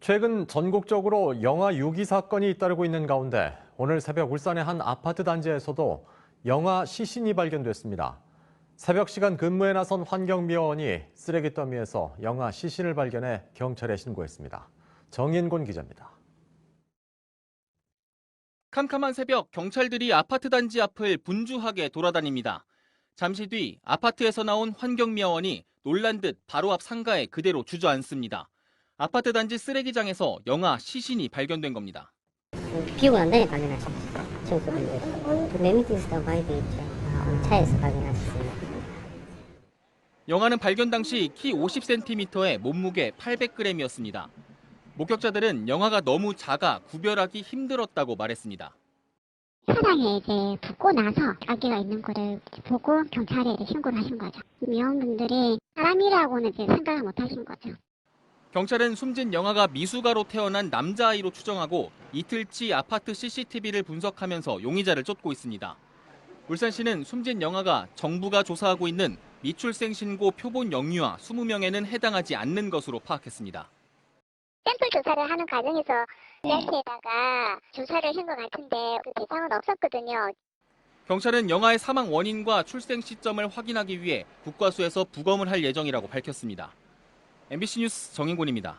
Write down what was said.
최근 전국적으로 영아 유기 사건이 잇따르고 있는 가운데 오늘 새벽 울산의 한 아파트 단지에서도 영아 시신이 발견됐습니다. 새벽 시간 근무에 나선 환경미화원이 쓰레기 더미에서 영아 시신을 발견해 경찰에 신고했습니다. 정인곤 기자입니다. 캄캄한 새벽 경찰들이 아파트 단지 앞을 분주하게 돌아다닙니다. 잠시 뒤 아파트에서 나온 환경미화원이 놀란 듯 바로 앞 상가에 그대로 주저앉습니다. 아파트 단지 쓰레기장에서 영아 시신이 발견된 겁니다. 발견하셨어요. 매미티스도 바이브 있죠. 아, 차에서 발견하셨습니다. 영아는 발견 당시 키 50cm에 몸무게 800g이었습니다. 목격자들은 영아가 너무 작아 구별하기 힘들었다고 말했습니다. 사당에 이제 붙고 나서 아기가 있는 거를 보고 경찰에 신고를 하신 거죠. 미혼분들이 사람이라고는 이제 생각을 못 하신 거죠. 경찰은 숨진 영아가 미숙아로 태어난 남자아이로 추정하고 이틀치 아파트 CCTV를 분석하면서 용의자를 쫓고 있습니다. 울산시는 숨진 영아가 정부가 조사하고 있는 미출생 신고 표본 영유아 20명에는 해당하지 않는 것으로 파악했습니다. 샘플 조사를 하는 과정에서 이렇게다가 조사를 한 것 같은데 그 대상은 없었거든요. 경찰은 영아의 사망 원인과 출생 시점을 확인하기 위해 국과수에서 부검을 할 예정이라고 밝혔습니다. MBC 뉴스 정인곤입니다.